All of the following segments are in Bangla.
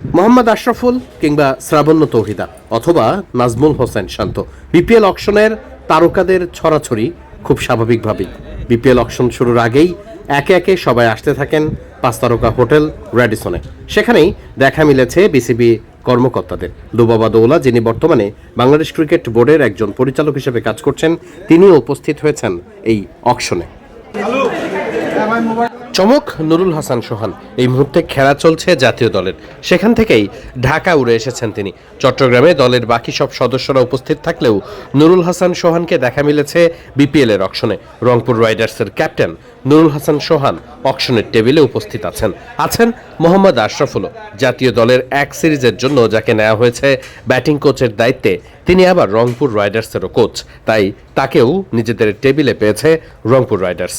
মোহাম্মদ আশরাফুল কিংবা শ্রাবণ্য তৌহিদা অথবা নাজমুল হোসেন শান্ত। বিপিএল অকশনের তারকাদের ছড়াছড়ি খুব স্বাভাবিকভাবেই। বিপিএল অকশন শুরুর আগেই একে একে সবাই আসতে থাকেন পাঁচ তারকা হোটেল র্যাডিসনে সেখানেই দেখা মিলেছে বিসিবি কর্মকর্তাদের। দুবাবা দৌলা, যিনি বর্তমানে বাংলাদেশ ক্রিকেট বোর্ডের একজন পরিচালক হিসেবে কাজ করছেন, তিনিও উপস্থিত হয়েছেন এই অকশনে। চমক নুরুল হাসান সোহান। এই মুহূর্তে খেলা চলছে জাতীয় দলের। সেখান থেকেই ঢাকা উড়ে এসেছেন তিনি। চট্টগ্রামে দলের বাকি সব সদস্যরা উপস্থিত থাকলেও নুরুল হাসান সোহানকে দেখা মিলেছে বিপিএল এর অকশনে। রংপুর রাইডার্সের ক্যাপ্টেন নুরুল হাসান সোহান অকশনের টেবিলে উপস্থিত আছেন। আছেন মোহাম্মদ আশরাফুলও জাতীয় দলের এক সিরিজের জন্য যাকে নেওয়া হয়েছে ব্যাটিং কোচের দায়িত্বে, তিনি আবার রংপুর রাইডার্সেরও কোচ। তাই তাকেও নিজেদের টেবিলে পেয়েছে রংপুর রাইডার্স।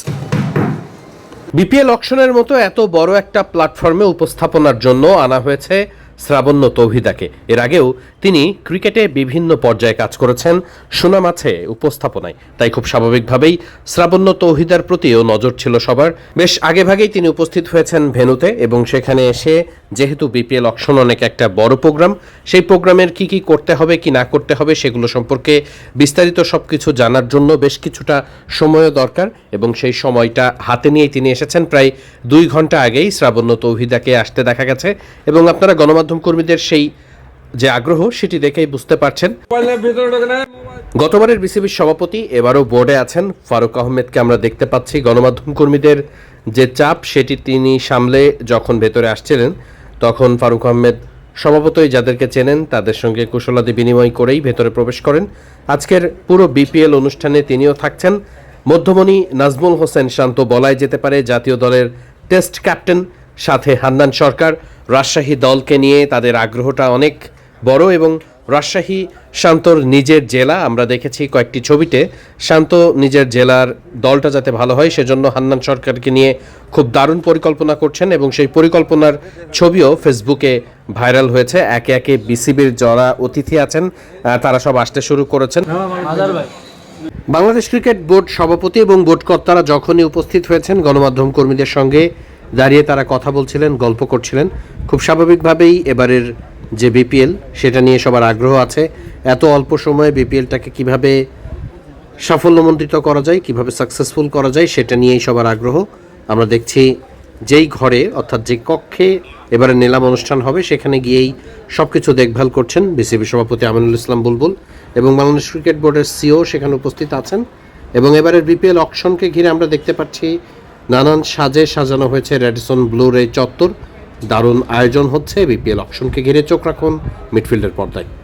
বিপিএল অকশনের মতো এত বড় একটা প্ল্যাটফর্মে উপস্থাপনার জন্য আনা হয়েছে শ্রাবণ্য তৌহিদাকে। এর আগেও তিনি ক্রিকেটে বিভিন্ন পর্যায়ে কাজ করেছেন, সুনাম আছে উপস্থাপনায়। তাই খুব স্বাভাবিকভাবেই শ্রাবণ্য তৌহিদার প্রতিও নজর ছিল সবার। বেশ আগেভাগেই তিনি উপস্থিত হয়েছেন ভেনুতে এবং সেখানে এসে যেহেতু বিপিএল অকশন অনেক একটা বড় প্রোগ্রাম সেই প্রোগ্রামের কি কি করতে হবে, কি না করতে হবে, সেগুলো সম্পর্কে বিস্তারিত সব কিছু জানার জন্য বেশ কিছুটা সময়ও দরকার এবং সেই সময়টা হাতে নিয়েই তিনি এসেছেন। প্রায় দুই ঘণ্টা আগেই শ্রাবণ্য তৌহিদাকে আসতে দেখা গেছে এবং আপনারা গণমাধ্যম কর্মীদের সেই যে আগ্রহ, সেটি দেখেই বুঝতে পারছেন। গতবারের বিসিবির সভাপতি এবারও বোর্ডে আছেন। ফারুক আহমেদকে আমরা দেখতে পাচ্ছি। গণমাধ্যম কর্মীদের যে চাপ, সেটি তিনি সামলে যখন ভেতরে আসছিলেন তখন ফারুক আহমেদ স্বভাবতই যাদেরকে চেনেন তাদের সঙ্গে কুশলাদি বিনিময় করেই ভেতরে প্রবেশ করেন। আজকের পুরো বিপিএল অনুষ্ঠানে তিনিও থাকছেন। মধ্যমণি নাজমুল হোসেন শান্ত বলাই যেতে পারে জাতীয় দলের টেস্ট ক্যাপ্টেন, সাথে হান্নান সরকার। রাজশাহী দলকে নিয়ে তাদের আগ্রহটা অনেক বড় এবং রাজশাহী শান্তর নিজের জেলা আমরা দেখেছি কয়েকটি ছবিতে। শান্ত নিজের জেলার দলটা যাতে ভালো হয় সেজন্য হান্নান সরকারকে নিয়ে খুব দারুণ পরিকল্পনা করছেন এবং সেই পরিকল্পনার ছবিও ফেসবুকে ভাইরাল হয়েছে। একে একে বিসিবির যারা অতিথি আছেন তারা সব আসতে শুরু করেছেন। বাংলাদেশ ক্রিকেট বোর্ড সভাপতি এবং বোর্ড কর্তারা যখনই উপস্থিত হয়েছেন গণমাধ্যম কর্মীদের সঙ্গে দাঁড়িয়ে তারা কথা বলছিলেন গল্প করছিলেন। খুব স্বাভাবিকভাবেই এবারের যে বিপিএল, সেটা নিয়ে সবার আগ্রহ আছে। এত অল্প সময়ে বিপিএলটাকে কীভাবে সাফল্যমণ্ডিত করা যায়, কীভাবে সাকসেসফুল করা যায়, সেটা নিয়েই সবার আগ্রহ। আমরা দেখছি যেই ঘরে, অর্থাৎ যে কক্ষে এবারে নিলাম অনুষ্ঠান হবে, সেখানে গিয়েই সব কিছু দেখভাল করছেন বিসিবি সভাপতি আমিনুল ইসলাম বুলবুল এবং বাংলাদেশ ক্রিকেট বোর্ডের সিও সেখানে উপস্থিত আছেন। এবং এবারের বিপিএল অকশনকে ঘিরে আমরা দেখতে পাচ্ছি, নানান সাজে সাজানো হয়েছে রেডিসন ব্লুর এই চত্বর। দারুণ আয়োজন হচ্ছে বিপিএল অপশনকে ঘিরে চোখ রাখুন মিডফিল্ডের পর্দায়।